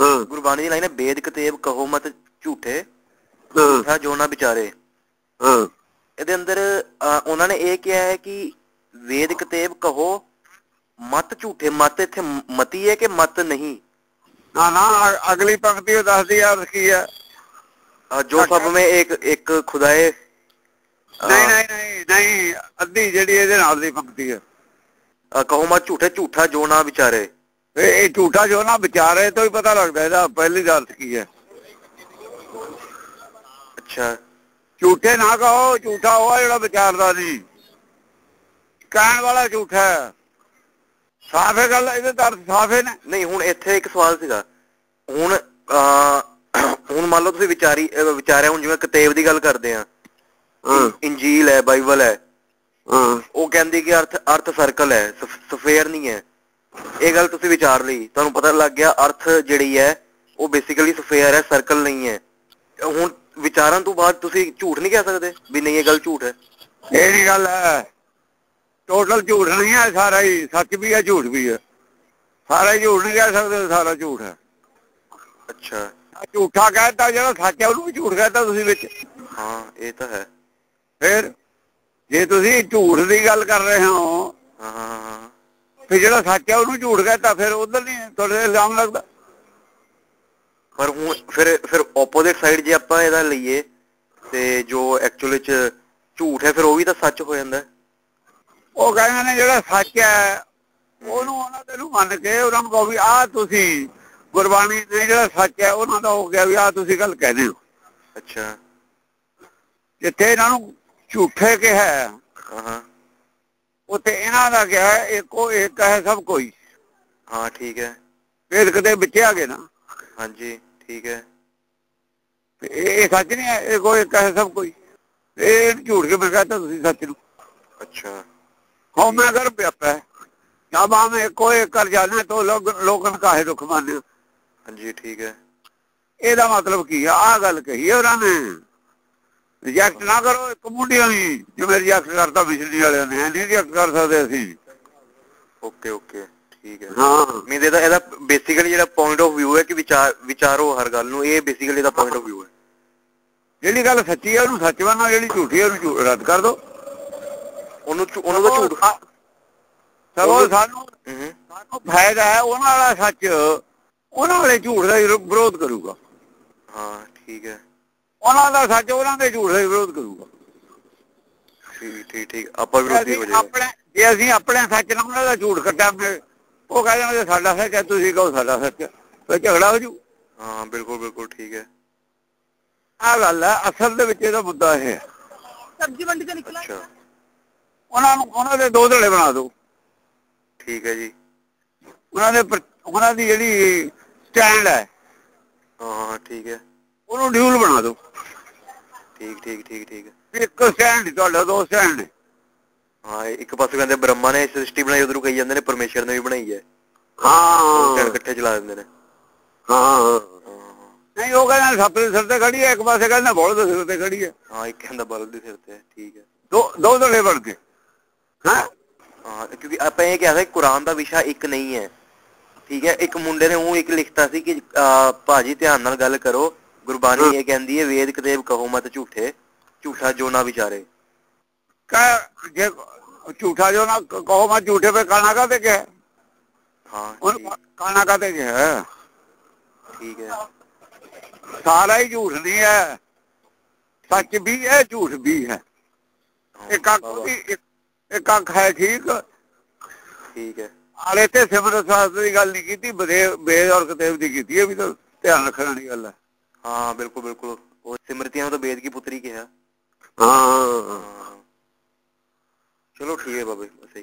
ਗੁਰਬਾਣੀ ਦੀ line ਹੈ ਵੇਦ ਕਤੇਬ ਕਹੋ ਮਤ ਝੂਠੇ ਹਾਂ। ਝੂਠਾ ਜੋ ਨਾ ਵਿਚਾਰੇ। ਹਾਂ। ਇਹਦੇ ਅੰਦਰ ਉਹਨਾਂ ਨੇ ਇਹ ਕਿਹਾ ਹੈ ਕਿ ਵੇਦ ਕਤੇਬ ਕਹੋ ਮਤ ਝੂਠੇ ਮਤ ਇੱਥੇ ਮ- ਮਤੀ ਹੈ ਕਿ ਮਤ ਨਹੀਂ? ਨਾ ਨਾ ਅਗਲੀ ਪੰਕਤੀ ਉਹ ਦੱਸਦੀ ਆ ਕੀ ਹੈ ਅਹ, ਜੋ ਸਭ में ਇੱਕ ਇੱਕ ਖੁਦਾਏ। ਨਹੀਂ ਨਹੀਂ ਨਹੀਂ ਨਹੀਂ ਅੱਧੀ ਜਿਹੜੀ ਇਹਦੇ ਨਾਲ ਦੀ ਪੰਕਤੀ ਹੈ ਕਹੋ ਮਤ ਝੂਠੇ ਝੂਠਾ ਜੋ ਨਾ ਵਿਚਾਰੇ। ਇਹ ਝੂਠਾ ਜੋ ਨਾ ਵਿਚਾਰੇ ਤੋਂ ਹੀ ਪਤਾ ਲੱਗਦਾ ਇਹਦਾ ਪਹਿਲੀ ਗੱਲ ਕੀ ਹੈ। ਅੱਛਾ। ਝੂਠੇ ਨਾ ਕਹੋ ਝੂਠਾ ਉਹ ਆ ਜਿਹੜਾ ਵਿਚਾਰਦਾ ਨਹੀਂ ਕਹਿਣ ਵਾਲਾ ਝੂਠਾ ਹੈ। ਸਾਫ਼ ਗੱਲ ਇਹਦੇ ਤਾਂ ਸਾਫ਼ ਨਾ। ਨਹੀਂ ਹੁਣ ਇੱਥੇ ਇੱਕ ਸਵਾਲ ਸੀਗਾ। ਹੁਣ ਹੁਣ ਮੰਨ ਲਓ ਤੁਸੀਂ ਵਿਚਾਰੀ ਵਿਚਾਰਿਆ ਹੁਣ ਜਿਵੇਂ ਕਤੇਬ ਦੀ ਗੱਲ ਕਰਦੇ ਆ। ਇੰਜੀਲ ਹੈ ਬਾਈਬਲ ਹੈ। ਹਾਂ। ਉਹ ਕਹਿੰਦੀ ਕਿ ਅਰਥ ਅਰਥ ਸਰਕਲ ਹੈ ਸਫੇਅਰ ਨਹੀਂ ਹੈ। ਇਹ ਗੱਲ ਤੁਸੀਂ ਵਿਚਾਰ ਲਈ। ਤੁਹਾਨੂੰ ਪਤਾ ਲੱਗ ਗਿਆ ਅਰਥ ਜਿਹੜੀ ਹੈ ਉਹ ਬੇਸਿਕਲੀ ਸਫੇਅਰ ਹੈ ਸਰਕਲ ਨਹੀਂ ਹੈ। ਹੁਣ ਵਿਚਾਰਨ ਤੋਂ ਬਾਅਦ ਤੁਸੀਂ ਝੂਠ ਨਹੀਂ ਕਹਿ ਸਕਦੇ ਵੀ ਨਹੀਂ ਇਹ ਗੱਲ ਝੂਠ ਹੈ। ਇਹ ਨਹੀਂ ਗੱਲ ਹੈ। ਟੋਟਲ ਝੂਠ ਨਹੀਂ ਹੈ ਸਾਰਾ ਹੀ ਸੱਚ ਵੀ ਹੈ ਝੂਠ ਵੀ ਹੈ। ਸਾਰਾ ਹੀ ਝੂਠ ਨਹੀਂ ਕਹਿ ਸਕਦੇ ਸਾਰਾ ਝੂਠ ਹੈ। ਅੱਛਾ। ਝੂਠਾ ਕਹਿਤਾ ਜਿਹੜਾ ਸੱਚ ਹੈ ਉਹਨੂੰ ਵੀ ਝੂਠ ਕਹਿਤਾ ਤੁਸੀਂ ਵਿੱਚ। ਹਾਂ ਇਹ ਤਾਂ ਹੈ। ਫਿਰ ਜੇ ਤੁਸੀਂ ਝੂਠ ਦੀ ਗੱਲ ਕਰ ਰਹੇ ਹਾਂ ਫਿਰ ਜਿਹੜਾ ਸੱਚ ਹੈ ਉਹਨੂੰ ਝੂਠ ਕਹਿਤਾ ਫਿਰ ਉਧਰ ਨਹੀਂ ਤੁਹਾਡੇ ਇਲਜ਼ਾਮ ਲੱਗਦਾ? ਪਰ ਹੁਣ ਫਿਰ ਫਿਰ ਆਪੋਜ਼ਿਟ ਸਾਈਡ ਜੇ ਆਪਾਂ ਇਹਦਾ ਲਈਏ ਤੇ ਜੋ ਐਕਚੁਅਲੀ ਚ ਝੂਠ ਹੈ ਫਿਰ ਉਹ ਵੀ ਤਾਂ ਸੱਚ ਹੋ ਜਾਂਦਾ। ਉਹ ਕਹਿੰਦੇ ਨੇ ਜਿਹੜਾ ਸੱਚ ਹੈ ਉਹਨੂੰ ਉਹਨਾਂ ਦੇ ਨੂੰ ਮੰਨ ਕੇ ਉਹਨਾਂ ਨੂੰ ਕਹੋ ਵੀ ਆਹ ਤੁਸੀਂ ਗੁਰਬਾਣੀ ਨੇ ਜਿਹੜਾ ਸੱਚ ਹੈ ਉਹਨਾਂ ਦਾ ਹੋ ਗਿਆ ਵੀ ਆਹ ਤੁਸੀਂ ਗੱਲ ਕਹਿੰਦੇ ਹੋ। ਅੱਛਾ। ਜਿੱਥੇ ਇਹਨਾਂ ਨੂੰ ਝੂਠੇ ਕਿਹਾ ਹਾਂ। ਉੱਥੇ ਇਹਨਾਂ ਦਾ ਕਿਹਾ ਇੱਕੋ ਇੱਕ ਹੈ ਸਭ ਕੋਈ। ਹਾਂ ਠੀਕ ਹੈ। ਫਿਰ ਕਿਤੇ ਵਿੱਚ ਆ ਗਏ ਨਾ। ਹਾਂਜੀ ਠੀਕ ਹੈ। ਇਹ ਇਹ ਸੱਚ ਨਹੀਂ ਹੈ ਇੱਕੋ ਇੱਕ ਹੈ ਸਭ ਕੋਈ। ਇਹ ਝੂਠ ਕੇ ਕਹਤਾ ਤੁਸੀਂ ਸੱਚ ਨੂੰ? ਅੱਛਾ। ਮੈਂ ਕਰ ਪਿਆਪਾ ਜਬ ਹਮ ਇੱਕ ਕਰ ਜਾਣੇ ਤੋਂ ਲੋਕ ਲੋਕਨ ਕਾਹੇ ਦੁੱਖ ਮਾਨੇ ਹਾਂਜੀ ਠੀਕ ਹੈ। ਇਹਦਾ ਮਤਲਬ ਕੀ ਆ? ਆਹ ਗੱਲ ਕਹੀ ਹੈ ਉਹਨਾਂ ਨੇ। ਰਿਜੈਕਟ ਨਾ ਕਰੋ ਇੱਕ ਮੁੰਡਿਆਂ ਵੀ ਜਿਵੇਂ ਰਿਜੈਕਟ ਕਰਤਾ ਬਿਜਲੀ ਵਾਲਿਆਂ ਨੇ। ਨਹੀਂ ਰਿਜੈਕਟ ਕਰ ਸਕਦੇ ਅਸੀਂ। ਓਕੇ ਓਕੇ ਠੀਕ ਹੈ। ਹਾਂ। ਮੀਨ ਇਹਦਾ ਇਹਦਾ ਬੇਸਿਕਲੀ ਜਿਹੜਾ ਪੁਆਇੰਟ ਆਫ View ਹੈ ਕਿ ਵਿਚਾਰ ਵਿਚਾਰੋ ਹਰ ਗੱਲ ਨੂੰ ਇਹ ਬੇਸਿਕਲੀ ਦਾ ਪੁਆਇੰਟ ਆਫ View ਹੈ। ਜਿਹੜੀ ਗੱਲ ਸੱਚੀ ਹੈ ਉਹਨੂੰ ਸੱਚ ਮੰਨੋ ਜਿਹੜੀ ਝੂਠੀ ਹੈ ਉਹਨੂੰ ਰੱਦ ਕਰ ਦੋ। ਉਹਨੂੰ ਉਹਨੂੰ ਤਾਂ ਝੂਠ ਸਗੋਂ ਸਾਨੂੰ ਸਾਨੂੰ ਫਾਇਦਾ ਹੈ ਉਹਨਾਂ ਵਾਲਾ ਸੱਚ ਉਹਨਾਂ ਵਾਲੇ ਝੂਠ ਦਾ ਵਿਰੋਧ ਕਰੂਗਾ। ਹਾਂ ਠੀਕ ਹੈ। ਉਹਨਾਂ ਦਾ ਸੱਚ ਉਹਨਾਂ ਦੇ ਝੂਠ ਦਾ ਵਿਰੋਧ ਕਰੂਗਾ। ਠੀਕ ਠੀਕ ਠੀਕ। ਆਪਾਂ ਵਿਰੋਧੀ ਹੋ ਜਾਏਗਾ ਆਪਣੇ ਜੇ ਅਸੀਂ ਆਪਣੇ ਸੱਚ ਨਾਲ ਉਹਨਾਂ ਦਾ ਝੂਠ ਕੱਟਾਂਗੇ ਉਹ ਕਹਿੰਦੇ ਸਾਡਾ ਸੱਚ ਹੈ ਤੁਸੀਂ ਕਹੋ ਸਾਡਾ ਸੱਚ ਹੈ ਫਿਰ ਝਗੜਾ ਹੋ ਜੂ। ਹਾਂ ਬਿਲਕੁਲ ਬਿਲਕੁਲ ਠੀਕ ਹੈ। ਆ ਗੱਲ ਹੈ ਅਸਲ ਦੇ ਵਿੱਚ ਇਹਦਾ ਮੁੱਦਾ ਇਹ ਹੈ। ਸਬਜ਼ੀ ਮੰਡੀ ਤੋਂ ਨਿਕਲਾ ਅੱਛਾ। ਉਹਨਾਂ ਨੂੰ ਉਹਨਾਂ ਦੇ ਦੋ ਧੜੇ ਬਣਾ ਦਿਓ। ਠੀਕ ਹੈ ਜੀ। ਉਹਨਾਂ ਦੇ ਉਹਨਾਂ ਦੀ ਜਿਹੜੀ ਸਟੈਂਡ ਹੈ। ਹਾਂ ਹਾਂ ਠੀਕ ਹੈ। ਉਹਨੂੰ ਡਿਊਲ ਬਣਾ ਦਿਓ। ਠੀਕ ਠੀਕ ਠੀਕ ਠੀਕ। ਇੱਕ ਸਟੈਂਡ ਤੁਹਾਡਾ ਦੋ ਸਟੈਂਡ ਨੇ। ਹਾਂ ਇੱਕ ਪਾਸੇ ਕਹਿੰਦੇ ਬ੍ਰਹਮਾ ਨੇ ਸ੍ਰਿਸ਼ਟੀ ਬਣਾਈ ਉਧਰੋਂ ਕਹੀ ਜਾਂਦੇ ਨੇ ਪਰਮੇਸ਼ਰ ਨੇ ਵੀ ਬਣਾਈ ਹੈ। ਹਾਂ। ਸਟੈਂਡ ਇਕੱਠੇ ਚਲਾ ਦਿੰਦੇ ਨੇ। ਹਾਂ। ਨਹੀਂ ਉਹ ਕਹਿੰਦਾ ਸੱਪ ਦੇ ਸਿਰ ਤੇ ਖੜੀ ਹੈ ਇੱਕ ਪਾਸੇ ਕਹਿੰਦਾ ਬੋਲ ਦੇ ਸਿਰ ਤੇ ਖੜੀ ਹੈ। ਹਾਂ ਇੱਕ ਕਹਿੰਦਾ ਬਲਦ ਦੇ ਸਿਰ ਤੇ ਠੀਕ ਹੈ। ਦੋ ਦੋ ਧੜੇ ਬਣ ਕੇ। ਹਾਂ? ਹਾਂ ਕਿਉਂਕਿ ਆਪਾਂ ਇਹ ਕਿਹਾ ਸੀ ਕੁਰਾਨ ਦਾ ਵਿਸ਼ਾ ਇੱਕ ਨਹੀਂ ਹੈ। ਠੀਕ ਹੈ ਇੱਕ ਮੁੰਡੇ ਨੇ ਉਹ ਇੱਕ ਲਿਖਤਾ ਸੀ ਕਿ ਭਾਜੀ ਧਿਆਨ ਨਾਲ ਗੱਲ ਕਰੋ। ਗੁਰਬਾਣੀ ਇਹ ਕਹਿੰਦੀ ਹੈ ਵੇਦ ਕਤੇਬ ਕਹੋ ਮਤ ਝੂਠੇ ਝੂਠਾ ਜੋ ਨਾ ਵਿਚਾਰੇ। ਕਹ ਜੇ ਝੂਠਾ ਜੋ ਨਾ ਕ- ਕਹੋ ਮੈਂ ਝੂਠੇ ਪੇ ਕਾਣਾ ਕਾ ਤੇ ਕਿਹਾ? ਹਾਂ ਕਾਣਾ ਕਾ ਤੇ ਕਿਹਾ? ਠੀਕ ਹੈ। ਸਾਰਾ ਹੀ ਝੂਠ ਨਹੀਂ ਹੈ। ਸੱਚ ਵੀ ਹੈ ਝੂਠ ਵੀ ਹੈ। ਇੱਕ ਅੱਖ ਵੀ ਇੱਕ ਇੱਕ ਅੱਖ ਹੈ ਠੀਕ। ਠੀਕ ਹੈ। ਆਲੇ ਤੇ ਸਿਮਰਤ ਸਾਸਤਰ ਦੀ ਗੱਲ ਨਹੀਂ ਕੀਤੀ ਬਦੇ ਬੇਦ ਔਰ ਕਤੇਬ ਦੀ ਕੀਤੀ ਇਹ ਵੀ ਤਾਂ ਧਿਆਨ ਰੱਖਣ ਵਾਲੀ ਗੱਲ ਹੈ। ਹਾਂ ਬਿਲਕੁਲ ਬਿਲਕੁਲ। ਉਹ ਸਿਮਰਤੀਆਂ ਨੂੰ ਤਾਂ ਵੇਦ ਕੀ ਪੁੱਤਰੀ ਕਿਹਾ। ਹਾਂ ਹਾਂ ਚਲੋ ਠੀਕ ਹੈ ਬਾਬੇ ਬਸ